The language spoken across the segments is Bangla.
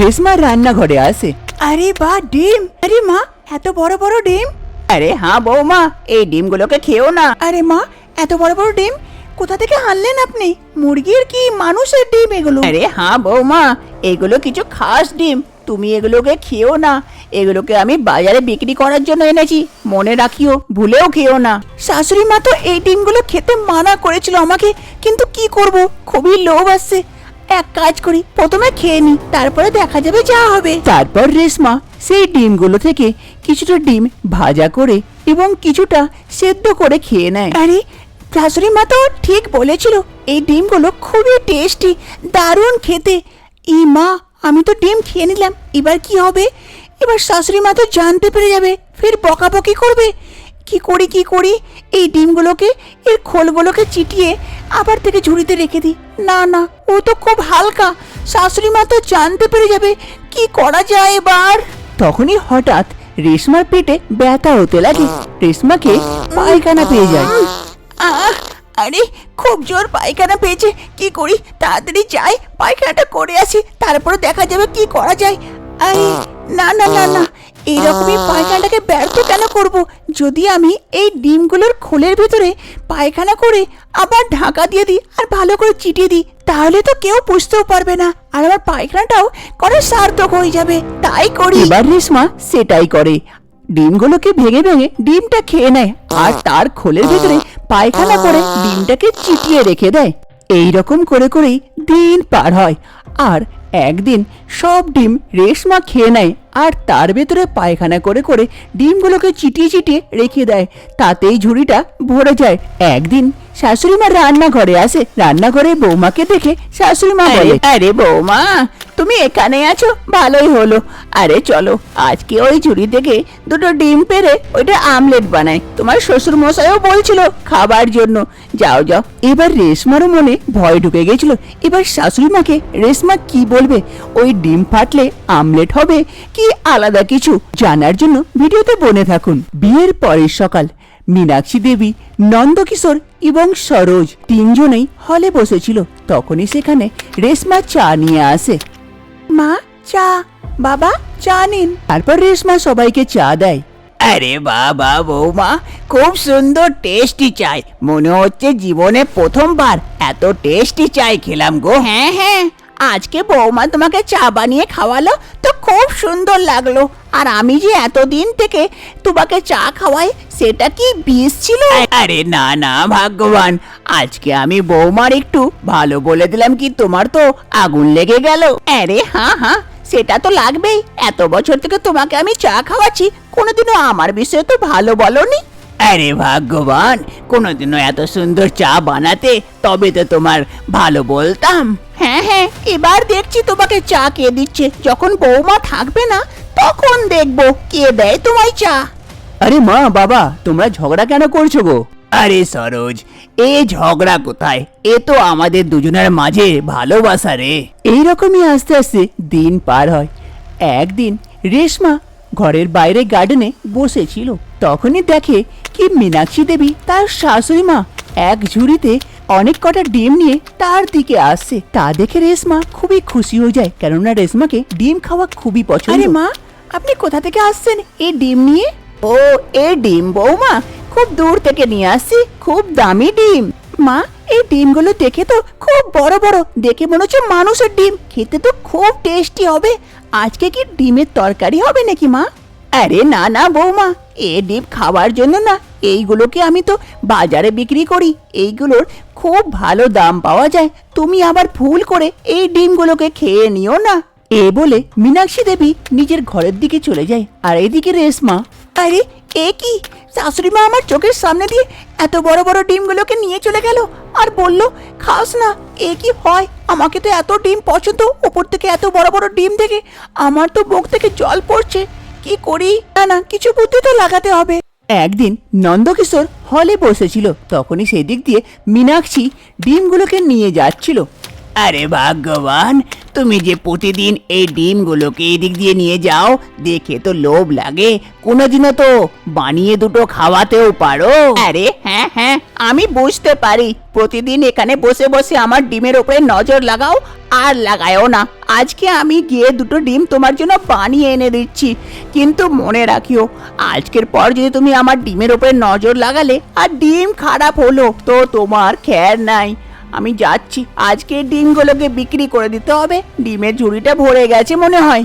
রেশমা রান্নাঘরে আসে আরে বা ডিম! আরে মা এত বড় বড় ডিম? আরে হ্যাঁ বৌমা এই ডিমগুলোকে খেও না। আরে মা এত বড় বড় ডিম? কোথা থেকে আনলেন আপনি? মুরগির কি মানুষের ডিম এগুলো? আরে হ্যাঁ বৌমা এগুলো কিছু খাস ডিম। তুমি এগুলোকে খেও না। এগুলোকে আমি বাজারে বিক্রি করার জন্য এনেছি। মনে রাখিও ভুলেও খেও না। শাশুড়ি মা তো এই ডিমগুলো খেতে মানা করেছিল আমাকে কিন্তু কি করব? খুবই লোভ আসছে। এক কাজ করি প্রথমে খেয়ে নি তারপরে দেখা যাবে যা হবে। তারপর রেশমা সেই ডিমগুলো থেকে কিছুটা ডিম ভাজা করে এবং কিছুটা সেদ্ধ করে খেয়ে নেয়। আরে শাশুড়ি মা তো ঠিক বলেছিল এই ডিমগুলো খুবই টেস্টি দারুণ খেতে। ই মা আমি তো ডিম খেয়ে নিলাম এবার কি হবে? এবার শাশুড়ি মা তো জানতে পেরে যাবে ফের বকাবকি করবে। কি করি কি করি? এই ডিমগুলোকে এর খোলগুলোকে চিটিয়ে আবার থেকে ঝুড়িতে রেখে দিই। না না, ও তো খুব হালকা। শাশুড়ি মা তো জানতে পেরে যাবে কি করা যায় এবার। তখনই হঠাৎ রেশমার পেটে ব্যথা হতে লাগে। রেশমাকে পায়খানা পেয়ে যায়। আহ, আরে, খুব জোর পায়খানা পেয়েছে। কি করি? তাড়াতাড়ি যাই, পায়খানাটা করে আসি। তারপরে দেখা যাবে কি করা যায়। আরে না না না না। এইরকমই পায়খানাটাকে ব্যর্থ কেন করব? যদি আমি এই ডিমগুলোর খোলের ভেতরে পায়খানা করে আবার ঢাকা দিয়ে দিই আর ভালো করে চিটিয়ে দিই তাহলে তো কেউ বুঝতেও পারবে না। আর আমার পায়খানাটাও করা সার্থক হয়ে যাবে। তাই করি। এবার রেশমা সেটাই করে। ডিমগুলোকে ভেঙে ভেঙে ডিমটা খেয়ে নেয় আর তার খোলের ভেতরে পায়খানা করে ডিমটাকে চিটিয়ে রেখে দেয়। এই রকম করে করেই দিন পার হয়। আর একদিন সব ডিম রেশমা খেয়ে নেয় আর তার ভেতরে পায়খানা করে করে ডিমগুলোকে চিটিয়ে চিটিয়ে রেখে দেয়। তাতেই ঝুড়িটা ভরে যায়। একদিন শাশুড়ি মা রান্নাঘরে আসে। রান্নাঘরে বৌমাকে দেখে শাশুড়ি মা বলে, আরে বৌমা তুমি এখানে আছো, ভালোই হলো। আরে চলো, আজকে ওই ঝুড়ি থেকে দুটো ডিম পেরে ওইটা আমলেট বানাই। তোমার শ্বশুর মশাইও বলছিল খাবার জন্য। যাও যাও। এবার রেশমারও মনে ভয় ঢুকে গেছিল। এবার শাশুড়ি মাকে রেশমা কি বলবে? ওই ডিম ফাটলে আমলেট হবে কি আলাদা কিছু? জানার জন্য ভিডিওতে বনে থাকুন। বিয়ের পরের সকাল, মীনাক্ষী দেবী, নন্দকিশোর এবং সরোজ তিনজনেই হলে বসেছিল। তখনই সেখানে রেশমা চা নিয়ে আসে। মা চা। বাবা চা নিন। তারপর রেশমা সবাইকে চা দেয়। আরে বাবা বৌমা খুব সুন্দর টেস্টি চাই। মনে হচ্ছে জীবনে প্রথমবার এত টেস্টি চাই খেলাম গো। হ্যাঁ হ্যাঁ। আজকে বৌমা তোমাকে চা বানিয়ে খাওয়ালো খুব সুন্দর লাগল। আর আমি যে এতদিন থেকে তোমাকে চা খাওয়াই সেটা কি বিষ ছিল? আরে না না ভাগ্যবান। আজকে আমি বৌমার একটু ভালো বলে দিলাম কি তোমার তো আগুন লেগে গেল। আরে হ্যাঁ হ্যাঁ সেটা তো লাগবেই। এত বছর থেকে তোমাকে আমি চা খাওয়াচ্ছি কোনোদিনও আমার বিষয়ে তো ভালো বলনি। আরে ভাগ্যবান কোনোদিনও এত সুন্দর চা বানাতে তবে তো তোমার ভালো বলতাম। হ্যাঁ হ্যাঁ এবার দেখছি তোমাকে চা কে দিচ্ছে। যখন বৌমা থাকবে না তখন দেখব কে দেয় তোমায় চা। আরে মা বাবা তোমরা ঝগড়া কেন করছ গো? আরে সরোজ এ ঝগড়া কোথায়? এ তো আমাদের দুজনের মাঝে ভালোবাসা রে। এইরকমই আস্তে আস্তে দিন পার হয়। একদিন রেশমা ঘরের বাইরে গার্ডেনে বসেছিল। তখনই দেখে কি মীনাক্ষী দেবী তার শাশুড়ি মা এক ঝুড়িতে অনেক কটা ডিম নিয়ে তার দিকে আসছে। তা দেখে রেশমা খুবই খুশি হয়ে যায় কেননা রেশমাকে ডিম খাওয়া খুবই পছন্দ। আরে মা আপনি কোথা থেকে আসছেন এই ডিম নিয়ে? ও এ ডিম বৌমা খুব দূর থেকে নিয়ে আসছি খুব দামি ডিম। মা এই ডিমগুলো দেখে তো খুব বড় বড় দেখে মনে হচ্ছে মানুষের ডিম। খেতে তো খুব টেস্টি হবে। আজকে কি ডিমের তরকারি হবে নাকি মা? আরে না না, বৌমা, এ ডিম খাওয়ার জন্য না, এইগুলোকে আমি তো বাজারে বিক্রি করি, এইগুলোর খুব ভালো দাম পাওয়া যায়, তুমি আবার ভুল করে এই ডিমগুলোকে খেয়ে নিও না। এ বলে মীনাক্ষী দেবী নিজের ঘরের দিকে চলে যায়, আর এদিকে রেশমা আরে, এ কি? শাশুড়ি মা আমার চোখের সামনে দিয়ে এত বড় বড় ডিমগুলোকে নিয়ে চলে গেল, আর বলল, খাস না এ কি হয় আমাকে তো এত ডিম পছন্দ ওপর থেকে এত বড় বড় ডিম দেখে আমার তো মুখ থেকে জল পড়ছে। কি করি? না না, কিছু বুদ্ধি তো লাগাতে হবে। একদিন নন্দকিশোর হলে বসেছিল, তখনই সেদিক দিয়ে মীনাক্ষী ডিমগুলোকে নিয়ে যাচ্ছিল। আরে ভাগ্যবান, তুমি যে প্রতিদিন এই ডিমগুলোকে এই দিক দিয়ে নিয়ে যাও, দেখে তো লোভ লাগে। কোনোদিনও তো বানিয়ে দুটো খাওয়াতেও পারো। আরে হ্যাঁ হ্যাঁ আমি বুঝতে পারি। প্রতিদিন এখানে বসে বসে আমার ডিমের ওপরে নজর লাগাও, আর লাগায়ও না। আজকে আমি গিয়ে দুটো ডিম তোমার জন্য বানিয়ে এনে দিচ্ছি। কিন্তু মনে রাখিও, আজকের পর যদি তুমি আমার ডিমের ওপরে নজর লাগালে আর ডিম খারাপ হলো, তো তোমার খ্যার নাই। আমি যাচ্ছি। আজকে ডিমগুলোকে বিক্রি করে দিতে হবে। ডিমের ঝুড়িটা ভরে গেছে মনে হয়।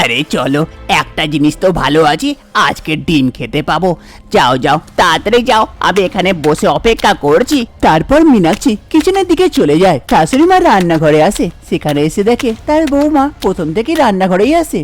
আরে চলো একটা জিনিস তো ভালো আছে আজকে ডিম খেতে পাবো। যাও যাও তাড়াতাড়ি যাও আমি এখানে বসে অপেক্ষা করছি। তারপর মীনাক্ষী কিচেনের দিকে চলে যায়। শাশুড়ি মা রান্নাঘরে আসে। সেখানে এসে দেখে তার বৌমা প্রথম থেকে রান্নাঘরেই আসে।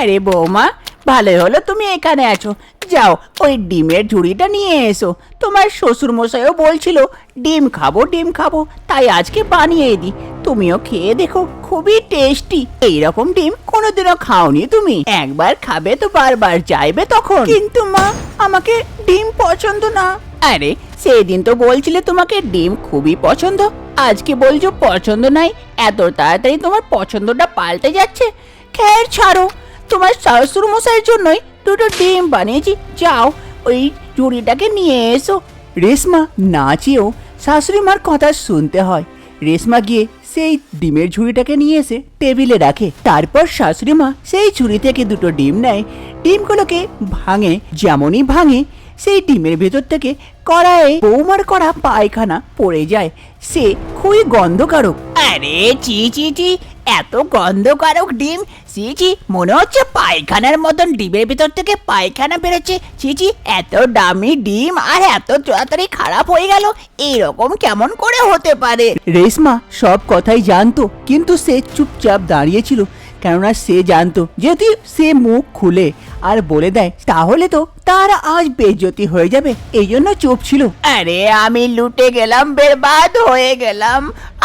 আরে বৌমা ভালোই হলো তুমি এখানে আছো। যাও, ওই ডিমের ঝুড়িটা নিয়ে এসো। তোমার শ্বশুর মশাইও বলছিল, ডিম খাব ডিম খাব, তাই আজকে বানিয়ে দিই তুমিও খেয়ে দেখো, খুবই টেস্টি। এইরকম ডিম কোনোদিনও খাওনি তুমি। একবার খাবে তো বারবার চাইবে তখন। কিন্তু মা, আমাকে ডিম পছন্দ না। আরে, সেদিন তো বলছিলে তোমাকে ডিম খুবই পছন্দ। আজকে বলছো পছন্দ নাই, এত তাড়াতাড়ি তোমার পছন্দটা পাল্টে যাচ্ছে। খের ছাড়ো। তোমার শ্বশুর মশাইয়ের জন্যই দুটো ডিম বানিয়েছি। যাও, ওই চুড়িটাকে নিয়ে এসো। রেশমা, না চেয়েও শাশুড়ি মার কথা শুনতে হয়। রেশমা গিয়ে সেই ডিমের ঝুড়িটাকে নিয়ে এসে টেবিলে রাখে। তারপর শাশুড়ি মা সেই ঝুড়ি থেকে দুটো ডিম নেয়। ডিমগুলোকে ভাঙে, যেমনই ভাঙে, সেই ডিমের ভেতর থেকে কড়াইয়ে বৌমার করা পায়খানা পড়ে যায়। সে খুবই গন্ধকারক। আরে চি চি চি এত গন্ধকারক ডিম। চিচি মনে হচ্ছে পায়খানার মতন ডিমের ভিতর থেকে পায়খানা বেরোচ্ছে। চিচি এত দামি ডিম আর এত তাড়াতাড়ি খারাপ হয়ে গেল। এরকম কেমন করে হতে পারে? রেশমা, সব কথাই জানতো, কিন্তু সে চুপচাপ দাঁড়িয়েছিল কেননা সে জানতো যদি সে মুখ খুলে। আর বলে দেয় তাহলে তো তার আজ বেজ্জতি হয়ে যাবে এই জন্য চুপ ছিল। আরে আমি লুটে গেলাম বেরবাদ হয়ে গেলাম।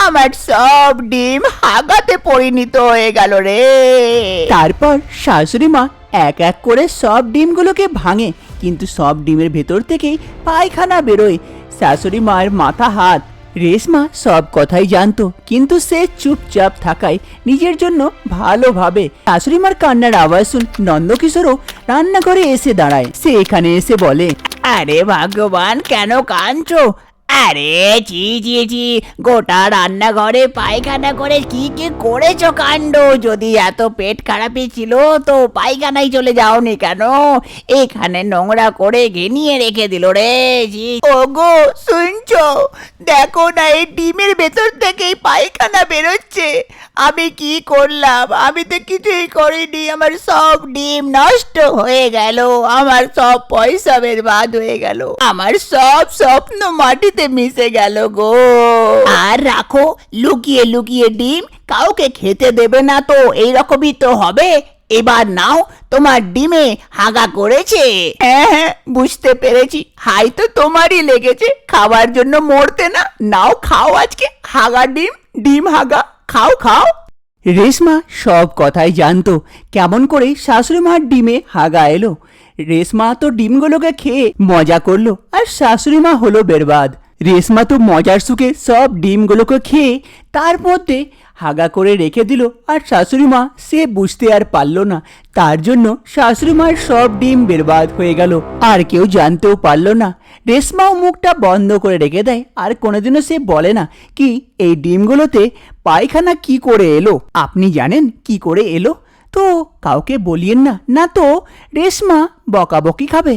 আমার সব ডিম হাগাতে পরিণত হয়ে গেল রে। তারপর শাশুড়ি মা এক এক করে সব ডিমগুলোকে ভাঙে কিন্তু সব ডিমের ভেতর থেকেই পায়খানা বেরোয়। শাশুড়ি মায়ের মাথা হাত রেশমা সব কথাই জানতো, কিন্তু সে চুপচাপ থাকায় নিজের জন্য ভালোভাবে শাশুড়িমার কান্নার আওয়াজ শুন নন্দকিশোরও রান্নাঘরে এসে দাঁড়ায়। সে এখানে এসে বলে, আরে ভগবান, কেন কাঁদছো? আরে চি চি চি গোটা রান্নাঘরে পায়খানা করে কি কি করেছ কাণ্ড? যদি এত পেট খারাপই ছিল তো পায়খানায় চলে যাওনি কেন? এখানে নোংরা করে ঘেনিয়ে রেখে দিল রে জি ওগো, শুনছো? দেখো না, এই ডিমের ভেতর থেকেই পায়খানা বেরোচ্ছে। আমি কি করলাম? আমি তো কিছুই করিনি, আমার সব ডিম নষ্ট হয়ে গেল, আমার সব পয়সা বেরবাদ হয়ে গেল, আমার সব স্বপ্ন মাটিতে মিশে গেল গো। আর রাখো, লুকিয়ে লুকিয়ে ডিম কাউকে খেতে দেবে না তো, এইরকমই তো হবে। এবার নাও, তোমার ডিমে হাগা করেছে। হ্যাঁ হ্যাঁ বুঝতে পেরেছি। হাই তো তোমারই লেগেছে খাবার জন্য মরতে না। নাও, খাও আজকে। হাগা ডিম ডিম হাগা। খাও খাও। রেশমা সব কথাই জানতো। কেমন করে শাশুড়ি মার ডিমে হাগা এলো। রেশমা তো ডিমগুলোকে খেয়ে মজা করল, আর শাশুড়ি মা হলো বেরবাদ। রেশমা তো মজার সুখে সব ডিমগুলোকে খেয়ে তার মধ্যে হাগা করে রেখে দিল আর শাশুড়ি মা সে বুঝতে আর পারল না। তার জন্য শাশুড়ি মার সব ডিম বেরবাদ হয়ে গেল। আর কেউ জানতেও পারল না। রেশমাও মুখটা বন্ধ করে রেখে দেয়। আর কোনোদিনও সে বলে না কি এই ডিমগুলোতে পায়খানা কি করে এলো? আপনি জানেন কি করে এলো? তো কাউকে বলিয়েন না। না তো রেশমা বকাবকি খাবে।